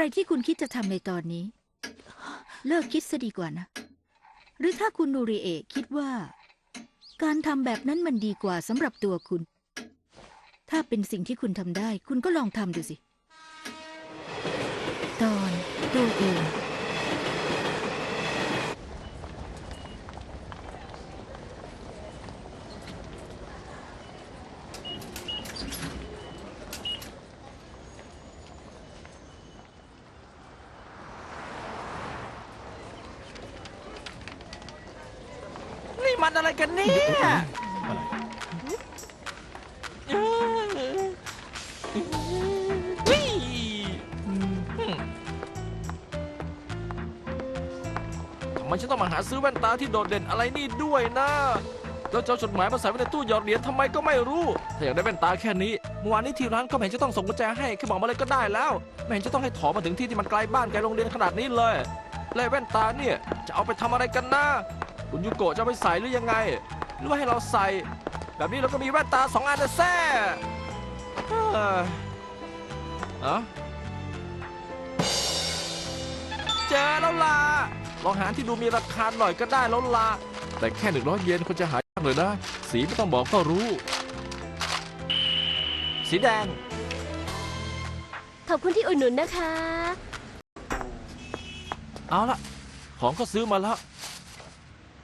อะไรที่คุณคิดจะทำในตอนนี้ เลิกคิดซะดีกว่านะ หรือถ้าคุณนูริเอะคิดว่า การทำแบบนั้นมันดีกว่าสำหรับตัวคุณ ถ้าเป็นสิ่งที่คุณทำได้ คุณก็ลองทำดูสิ ตอนตัวเอง มันอะไรกันเนี่ยทำไมฉันต้องมาหาซื้อแว่นตาที่โดดเด่นอะไรนี่ด้วยนะแล้วเจะเอาจดหมายมาใส่ไว้ในตู้หยอดเหรียญทำไมก็ไม่รู้ ถ้าอยากได้แว่นตาแค่นี้เมื่อวานนี้ที่ร้านก็ไม่เห็นจะต้องส่งกุญแจให้แค่บอกมาเลยก็ได้แล้วไม่เห็นจะต้องให้ถอมาถึงที่ที่มันไกลบ้านไกลโรงเรียนขนาดนี้เลยแล้วแว่นตาเนี่ยจะเอาไปทำอะไรกันนะ คุณยูโกะจะเอาไปใส่หรือยังไง หรือว่าให้เราใส่ แบบนี้เราก็มีแว่นตาสองอันนะแซ่เอ้อเอ้าเจอแล้วล่ะ ลองหาที่ดูมีราคาหน่อยก็ได้แล้วล่ะ แต่แค่หนึ่งร้อยเยนคนจะหายากเลยนะ สีไม่ต้องบอกก็รู้ สีแดง ขอบคุณที่อุดหนุนนะคะ เอาละของก็ซื้อมาแล้ว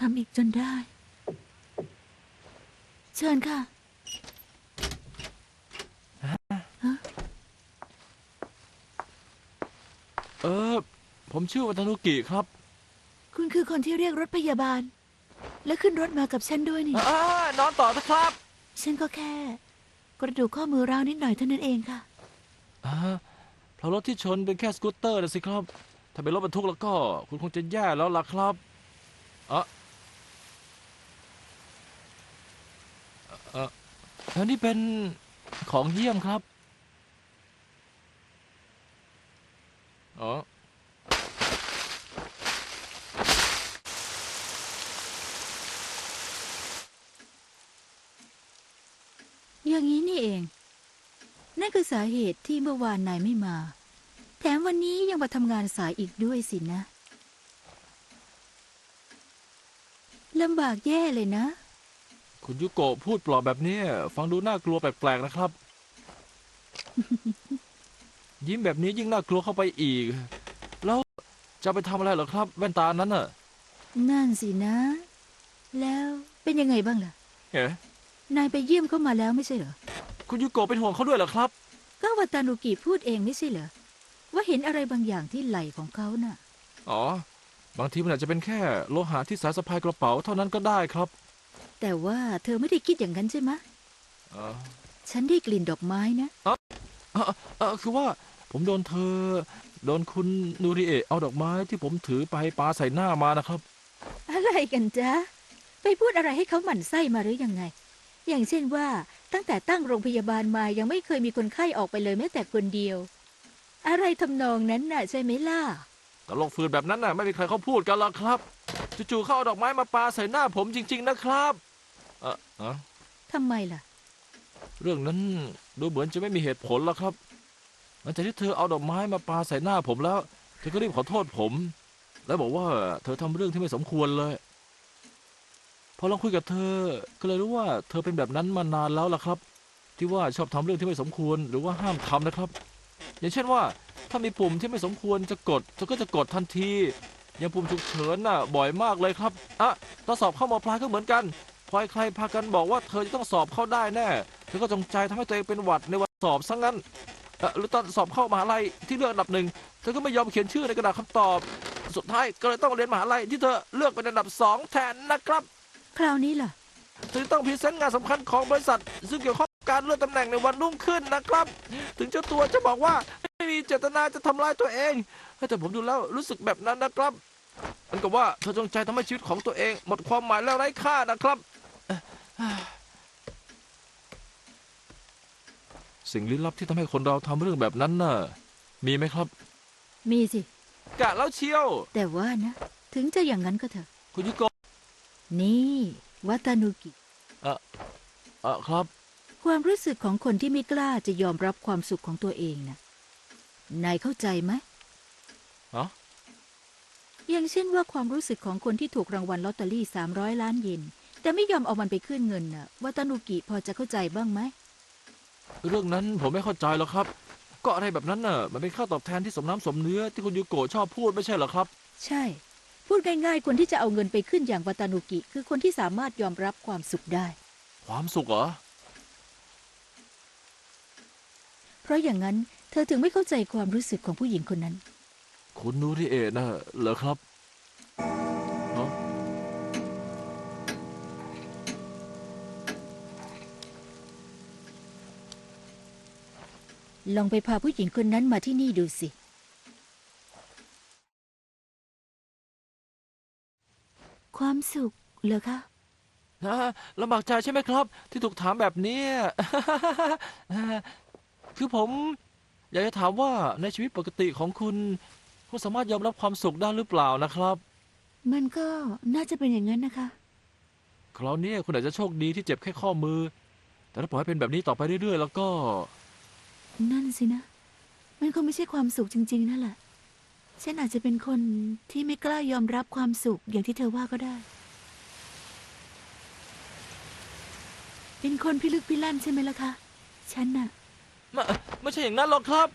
ทำอีกจนได้ เชิญค่ะ เออ ผมชื่อวัตนุกิครับ คุณคือคนที่เรียกรถพยาบาล และขึ้นรถมากับฉันด้วยนี่ อ่านอนต่อนะครับฉันก็แค่ กระดูกข้อมือร้าวนิดหน่อยเท่านั้นเองค่ะ อ่าเพราะรถที่ชนเป็นแค่สกูตเตอร์นะสิครับ ถ้าเป็นรถบรรทุกแล้วก็ คุณคงจะแย่แล้วล่ะครับเอะเอ่ออันนี้เป็นของเยี่ยมครับ อ๋อ อย่างนี้นี่เอง นั่นคือสาเหตุที่เมื่อวานนายไม่มา แถมวันนี้ยังมาทำงานสายอีกด้วยสินะลำบากแย่เลยนะ คุณยุโกะพูดปลอบแบบนี้ ฟังดูน่ากลัวแปลกๆนะครับ ยิ้มแบบนี้ยิ่งน่ากลัวเข้าไปอีก แล้วจะเอาไปทำอะไรเหรอครับ แว่นตานั้นน่ะ นั่นสินะ แล้วเป็นยังไงบ้างล่ะ เอ๋ นายไปเยี่ยมเขามาแล้วไม่ใช่เหรอ คุณยูโกะเป็นห่วงเขาด้วยเหรอครับ ก็วัตานุกิพูดเองไม่ใช่เหรอ ว่าเห็นอะไรบางอย่างที่ไหล่ของเขาน่ะ อ๋อ บางทีมันอาจจะเป็นแค่โลหะที่สายสะพายกระเป๋าเท่านั้นก็ได้ครับแต่ว่าเธอไม่ได้คิดอย่างนั้นใช่ไหมะ เออฉันได้กลิ่นดอกไม้นะ เออเออคือว่าผมโดนเธอ โดนคุณนูริเอะเอาดอกไม้ที่ผมถือไปปาใส่หน้ามานะครับ อะไรกันจ๊ะ ไปพูดอะไรให้เขาหมั่นไส้มาหรือยังไง อย่างเช่นว่าตั้งแต่ตั้งโรงพยาบาลมายังไม่เคยมีคนไข้ออกไปเลยแม้แต่คนเดียว อะไรทำนองนั้นน่ะใช่ไหมล่ะตลกฟืนแบบนั้นน่ะไม่มีใครเขาพูดกันหรอกครับจู่ๆเขาเอาดอกไม้มาปาใส่หน้าผมจริง ๆ นะครับเออเออทำไมล่ะ เรื่องนั้นดูเหมือนจะไม่มีเหตุผลแล้วครับหลังจากที่เธอเอาดอกไม้มาปาใส่หน้าผมแล้ว เธอก็รีบขอโทษผม แล้วบอกว่าเธอทำเรื่องที่ไม่สมควรเลยพ อลองคุยกับเธอ ก็เลยรู้ว่าเธอเป็นแบบนั้นมานานแล้วล่ะครับ ที่ว่าชอบทำเรื่องที่ไม่สมควรหรือว่าห้ามทำนะครับ อย่างเช่นว่าถ้ามีปุ่มที่ไม่สมควรจะกดเธอก็จะกดทันทีอย่างปุ่มฉุกเฉินน่ะ บ่อยมากเลยครับอะตอนสอบเข้ามปลายก็เหมือนกันพอใครพากันบอกว่าเธอจะต้องสอบเข้าได้แน่เธอก็จงใจทำให้ตัวเองเป็นหวัดในวันสอบซะงั้นหรือตอนสอบเข้ามหาลัยที่เลือกอันดับหนึ่งเธอก็ไม่ยอมเขียนชื่อในกระดาษคำตอบ สุดท้ายก็เลยต้องเรียนมหาลัยที่เธอเลือกเป็นอันดับสองแทนนะครับ คราวนี้ล่ะ ถึงต้องพรีเซนต์งานสำคัญของบริษัท ซึ่งเกี่ยวข้องกับการเลื่อนตำแหน่งในวันรุ่งขึ้นนะครับ ถึงเจ้าตัวจะบอกว่าไม่มีเจตนาจะทำร้ายตัวเองแต่ผมดูแล้วรู้สึกแบบนั้นนะครับมันกับว่าเธอจงใจทำให้ชีวิตของตัวเอง หมดความหมายและไร้ค่านะครับ สิ่งลี้ลับที่ทำให้คนเราทำเรื่องแบบนั้นน่ะ มีไหมครับ มีสิ กะแล้วเชียว แต่ว่านะ ถึงจะอย่างนั้นก็เถอะ คุณยุโกะ นี่วัตานุกิเออครับ ความรู้สึกของคนที่ไม่กล้าจะยอมรับความสุขของตัวเองนะนายเข้าใจไหมฮะอย่างเช่นว่าความรู้สึกของคนที่ถูกรางวัลลอตเตอรี่300ล้านเยนแต่ไม่ยอมเอามันไปขึ้นเงินน่ะวัตานุกิพอจะเข้าใจบ้างไหมเรื่องนั้นผมไม่เข้าใจหรอกครับ ก็อะไรแบบนั้นน่ะ มันเป็นค่าตอบแทนที่สมน้ำสมเนื้อที่คุณยูโกะชอบพูดไม่ใช่เหรอครับ ใช่ พูดง่ายๆ คนที่จะเอาเงินไปขึ้นอย่างวัตานุกิ คือคนที่สามารถยอมรับความสุขได้ ความสุขเหรอ เพราะอย่างนั้นเธอถึงไม่เข้าใจความรู้สึกของผู้หญิงคนนั้น คุณนูริเอะนะเหรอครับฮะลองไปพาผู้หญิงคนนั้นมาที่นี่ดูสิ ความสุขเหรอคะ นะลำบากใจใช่ไหมครับ ที่ถูกถามแบบนี้ คือผม อยากจะถามว่าในชีวิตปกติของคุณคุณสามารถยอมรับความสุขได้หรือเปล่านะครับ มันก็น่าจะเป็นอย่างนั้นนะคะ คราวนี้คุณอาจจะโชคดีที่เจ็บแค่ข้อมือ แต่ถ้าปล่อยให้เป็นแบบนี้ต่อไปเรื่อยๆ แล้วก็ นั่นสินะ มันคงไม่ใช่ความสุขจริง ๆ นั่นแหละ ฉันอาจจะเป็นคนที่ไม่กล้ายอมรับความสุขอย่างที่เธอว่าก็ได้ เป็นคนพิลึกพิลั่นใช่ไหมล่ะคะ ฉันน่ะ ไม่ไม่ใช่อย่างนั้นหรอกครับ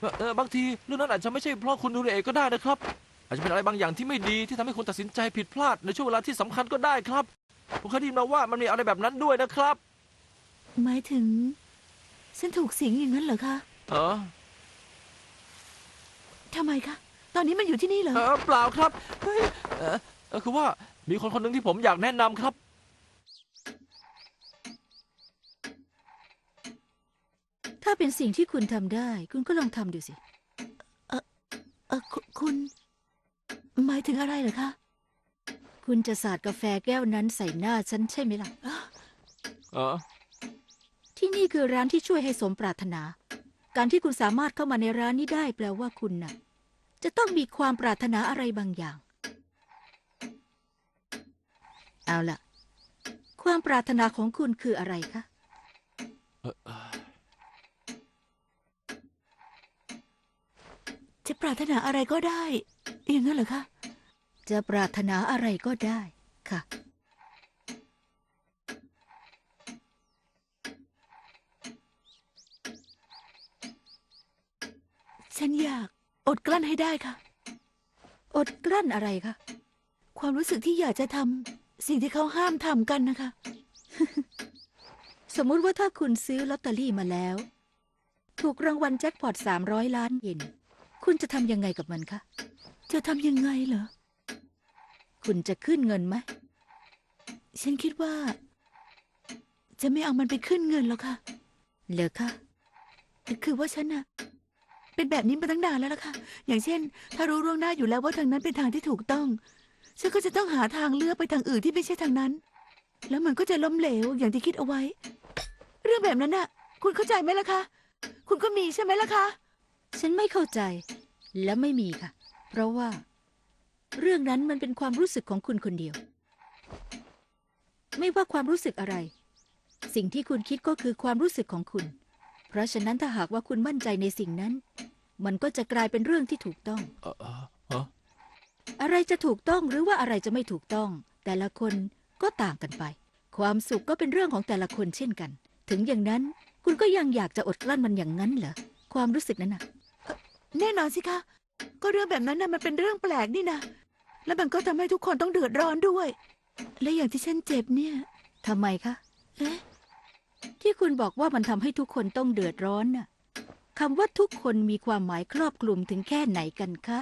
เอ่อเออบางทีเรื่องนั้นอาจจะไม่ใช่เพราะคุณดูเองก็ได้นะครับ อาจจะเป็นอะไรบางอย่างที่ไม่ดีที่ทำให้คุณตัดสินใจผิดพลาดในช่วงเวลาที่สำคัญก็ได้ครับ ผมเคยได้ยินมาว่ามันมีอะไรแบบนั้นด้วยนะครับหมายถึง ฉันถูกสิงอย่างนั้นเหรอคะเออทำไมคะ ตอนนี้มันอยู่ที่นี่เหรอ เออเปล่าครับเฮ้ยเออเออคือว่ามีคนคนหนึ่งที่ผมอยากแนะนำครับ ถ้าเป็นสิ่งที่คุณทำได้ คุณก็ลองทำดูสิ เออเออคุคุณ หมายถึงอะไรเหรอคะ คุณจะสาดกาแฟแก้วนั้นใส่หน้าฉันใช่ไหมล่ะ เออที่นี่คือร้านที่ช่วยให้สมปรารถนา การที่คุณสามารถเข้ามาในร้านนี้ได้แปลว่าคุณน่ะ จะต้องมีความปรารถนาอะไรบางอย่าง เอาล่ะ ความปรารถนาของคุณคืออะไรคะ จะปรารถนาอะไรก็ได้ อย่างนั้นเหรอคะ จะปรารถนาอะไรก็ได้ค่ะ ฉันอยาก อดกลั้นให้ได้ค่ะ อดกลั้นอะไรคะ ความรู้สึกที่อยากจะทำสิ่งที่เขาห้ามทำกันนะคะ สมมุติว่าถ้าคุณซื้อลอตเตอรี่มาแล้ว ถูกรางวัลแจ็คพอต300ล้านเยนคุณจะทำยังไงกับมันคะ จะทำยังไงเหรอ คุณจะขึ้นเงินไหม ฉันคิดว่า จะไม่เอามันไปขึ้นเงินหรอกค่ะ เหรอคะ คือว่าฉันน่ะ เป็นแบบนี้มาตั้งนานแล้วล่ะค่ะ อย่างเช่น ถ้ารู้ล่วงหน้าอยู่แล้วว่าทางนั้นเป็นทางที่ถูกต้อง ฉันก็จะต้องหาทางเลือกไปทางอื่นที่ไม่ใช่ทางนั้น แล้วมันก็จะล้มเหลวอย่างที่คิดเอาไว้ เรื่องแบบนั้นน่ะ คุณเข้าใจไหมล่ะคะ คุณก็มีใช่ไหมล่ะคะ ฉันไม่เข้าใจ และไม่มีค่ะ เพราะว่า เรื่องนั้นมันเป็นความรู้สึกของคุณคนเดียว ไม่ว่าความรู้สึกอะไร สิ่งที่คุณคิดก็คือความรู้สึกของคุณ เพราะฉะนั้นถ้าหากว่าคุณมั่นใจในสิ่งนั้น มันก็จะกลายเป็นเรื่องที่ถูกต้อง เออเออเอออะไรจะถูกต้องหรือว่าอะไรจะไม่ถูกต้อง แต่ละคนก็ต่างกันไป ความสุขก็เป็นเรื่องของแต่ละคนเช่นกัน ถึงอย่างนั้นคุณก็ยังอยากจะอดกลั้นมันอย่างนั้นเหรอความรู้สึกนั้นน่ะ แน่นอนสิคะ ก็เรื่องแบบนั้นน่ะมันเป็นเรื่องแปลกนี่นะ แล้วมันก็ทำให้ทุกคนต้องเดือดร้อนด้วย และอย่างที่ฉันเจ็บเนี่ย ทำไมคะ เอ๊ะ ที่คุณบอกว่ามันทำให้ทุกคนต้องเดือดร้อนน่ะคำว่าทุกคนมีความหมายครอบคลุมถึงแค่ไหนกันคะ